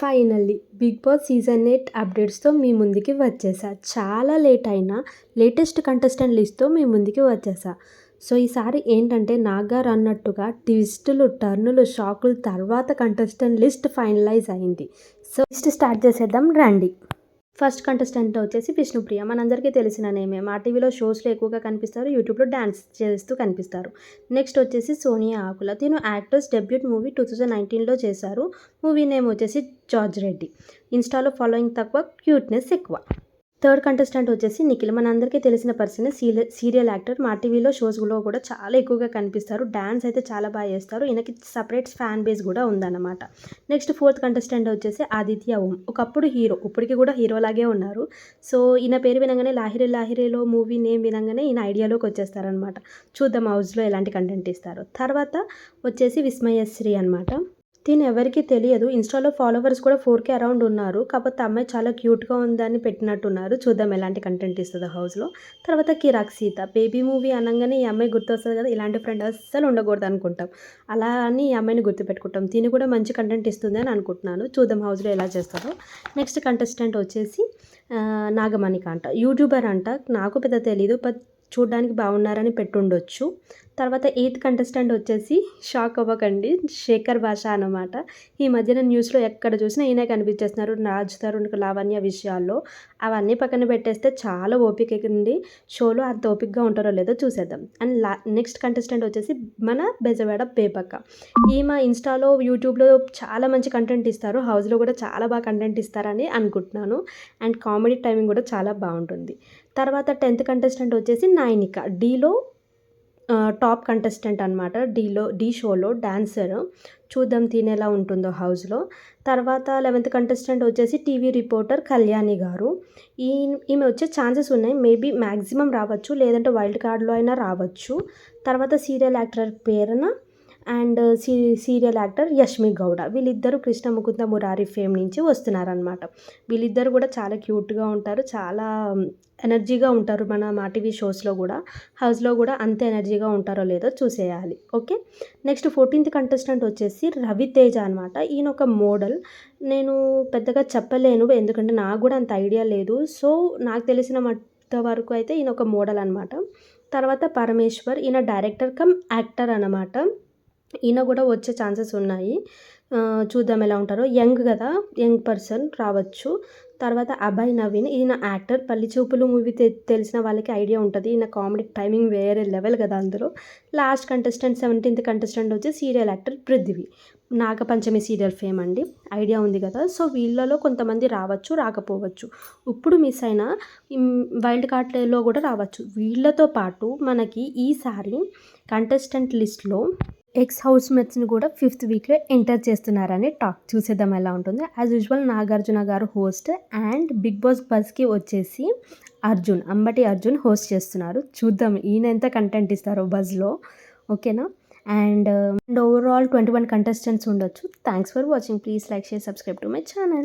Finally Bigg Boss season eight అప్డేట్స్తో మీ ముందుకి వచ్చేసా. చాలా లేట్ అయినా లేటెస్ట్ కంటెస్టెంట్ లిస్ట్తో మీ ముందుకి వచ్చేసా. సో ఈసారి ఏంటంటే నాగార్ అన్నట్టుగా ట్విస్టులు టర్నులు షాకులు తర్వాత కంటెస్టెంట్ లిస్ట్ ఫైనలైజ్ అయింది. సో లిస్ట్ స్టార్ట్ చేసేద్దాం రండి. ఫస్ట్ కంటెస్టెంట్ వచ్చేసి విష్ణుప్రియ. మనందరికీ తెలిసిన నేమే. మా టీవీలో షోస్లో ఎక్కువగా కనిపిస్తారు యూట్యూబ్లో డ్యాన్స్ చేస్తూ కనిపిస్తారు. నెక్స్ట్ వచ్చేసి సోనియా ఆకుల. తిను actors debut movie two thousand నైన్టీన్లో చేశారు. మూవీ నేమ్ వచ్చేసి జార్జ్ రెడ్డి. ఇన్స్టాలో ఫాలోయింగ్ తక్కువ క్యూట్నెస్ ఎక్కువ. థర్డ్ కంటెస్టెంట్ వచ్చేసి నిఖిల్. మనందరికీ తెలిసిన పర్సన్ సీరియల్ సీరియల్ యాక్టర్. మా టీవీలో షోస్లో కూడా చాలా ఎక్కువగా కనిపిస్తారు. డ్యాన్స్ అయితే చాలా బాగా చేస్తారు. ఈయనకి సపరేట్ ఫ్యాన్ బేస్ కూడా ఉందన్నమాట. నెక్స్ట్ ఫోర్త్ కంటెస్టెంట్ వచ్చేసి ఆదిత్య ఓం. ఒకప్పుడు హీరో ఇప్పటికి కూడా హీరోలాగే ఉన్నారు. సో ఈయన పేరు వినగానే లాహిరి లాహిరిలో మూవీ నేమ్ వినగానే ఈయన ఐడియాలోకి వచ్చేస్తారనమాట చూద్దాం హౌస్లో ఎలాంటి కంటెంట్ ఇస్తారు. తర్వాత వచ్చేసి విస్మయశ్రీ అనమాట దీని ఎవరికి తెలియదు. ఇన్స్టాలో ఫాలోవర్స్ కూడా ఫోర్ కే అరౌండ్ ఉన్నారు. కాకపోతే అమ్మాయి చాలా క్యూట్గా ఉందని పెట్టినట్టున్నారు. చూద్దాం ఎలాంటి కంటెంట్ ఇస్తుందో హౌస్లో. తర్వాత కిరాక్ సీత. బేబీ మూవీ అనగానే ఈ అమ్మాయి గుర్తొస్తుంది కదా ఇలాంటి ఫ్రెండ్ అస్సలు ఉండకూడదు అనుకుంటాం. అలా అని ఈ అమ్మాయిని గుర్తుపెట్టుకుంటాం. దీని కూడా మంచి కంటెంట్ ఇస్తుంది అని అనుకుంటున్నాను. చూద్దాం హౌస్లో ఎలా చేస్తారో. నెక్స్ట్ కంటెస్టెంట్ వచ్చేసి నాగమణిక అంట యూట్యూబర్ అంట. నాకు పెద్ద తెలీదు బట్ చూడడానికి బాగున్నారని పెట్టుండొచ్చు. తర్వాత ఎయిత్ కంటెస్టెంట్ వచ్చేసి షాక్ అవ్వకండి శేఖర్ భాష అనమాట ఈ మధ్యన న్యూస్లో ఎక్కడ చూసినా ఈయన కనిపించేస్తున్నారు రాజ్ తరుణ్ లావణ్య విషయాల్లో. అవన్నీ పక్కన పెట్టేస్తే చాలా ఓపిక ఉంది షోలో అంత ఓపికగా ఉంటారో లేదో చూసేద్దాం. అండ్ లా నెక్స్ట్ కంటెస్టెంట్ వచ్చేసి మన బెజవాడ పేపక్క ఈమె ఇన్స్టాలో యూట్యూబ్లో చాలా మంచి కంటెంట్ ఇస్తారు. హౌస్లో కూడా చాలా బాగా కంటెంట్ ఇస్తారని అనుకుంటున్నాను. అండ్ కామెడీ టైమింగ్ కూడా చాలా బాగుంటుంది. తర్వాత టెన్త్ కంటెస్టెంట్ వచ్చేసి నాయనిక డీలో టాప్ కంటెస్టెంట్ అనమాట డీలో డీ షోలో డాన్సర్. చూద్దాం తినేలా ఉంటుందో హౌస్లో. తర్వాత లెవెంత్ కంటెస్టెంట్ వచ్చేసి టీవీ రిపోర్టర్ కళ్యాణి గారు. ఈ ఈమె వచ్చే ఛాన్సెస్ ఉన్నాయి. మేబీ మ్యాక్సిమం రావచ్చు లేదంటే వైల్డ్ కార్డ్లో అయినా రావచ్చు. తర్వాత సీరియల్ యాక్టర్ పేరున అండ్ సీ సీరియల్ యాక్టర్ యష్మి గౌడ. వీళ్ళిద్దరూ కృష్ణ ముకుంద మురారి ఫేమ్ నుంచి వస్తున్నారనమాట వీళ్ళిద్దరు కూడా చాలా క్యూట్గా ఉంటారు. చాలా ఎనర్జీగా ఉంటారు మన మా టీవీ షోస్లో కూడా. హౌస్లో కూడా అంత ఎనర్జీగా ఉంటారో లేదో చూసేయాలి. ఓకే? నెక్స్ట్ ఫోర్టీన్త్ కంటెస్టెంట్ వచ్చేసి రవితేజ అనమాట ఈయన ఒక మోడల్. నేను పెద్దగా చెప్పలేను ఎందుకంటే నాకు కూడా అంత ఐడియా లేదు. సో నాకు తెలిసిన వరకు అయితే ఈయన ఒక మోడల్ అనమాట తర్వాత పరమేశ్వర్. ఈయన డైరెక్టర్ కమ్ యాక్టర్ అనమాట ఈయన కూడా వచ్చే ఛాన్సెస్ ఉన్నాయి. చూద్దాం ఎలా ఉంటారో. యంగ్ కదా యంగ్ పర్సన్ రావచ్చు. తర్వాత అభయ్ నవీన్ ఈయన యాక్టర్. పల్లి చూపులు మూవీ తెలిసిన వాళ్ళకి ఐడియా ఉంటుంది. ఈయన కామెడీ టైమింగ్ వేరే లెవెల్ కదా అందులో. లాస్ట్ కంటెస్టెంట్ సెవెంటీన్త్ కంటెస్టెంట్ వచ్చి serial actor Prithvi. Nagapanchami serial fame అండి. ఐడియా ఉంది కదా. సో వీళ్ళలో కొంతమంది రావచ్చు రాకపోవచ్చు. ఇప్పుడు మిస్ అయిన వైల్డ్ కార్డ్లో కూడా రావచ్చు. వీళ్ళతో పాటు మనకి ఈసారి కంటెస్టెంట్ లిస్ట్లో ఎక్స్ హౌస్ మెట్స్ని కూడా ఫిఫ్త్ వీక్లో ఎంటర్ చేస్తున్నారని టాక్ చూసేద్దాం ఎలా ఉంటుంది. యాజ్ యూజువల్ నాగార్జున గారు హోస్ట్ అండ్ బిగ్ బాస్ బస్కి వచ్చేసి అర్జున్ అంబటి అర్జున్ హోస్ట్ చేస్తున్నారు. చూద్దాం ఈయన ఎంత కంటెంట్ ఇస్తారో బజ్లో ఓకేనా and and overall twenty one contestants ఉండొచ్చు. Thanks for watching please like share subscribe to my channel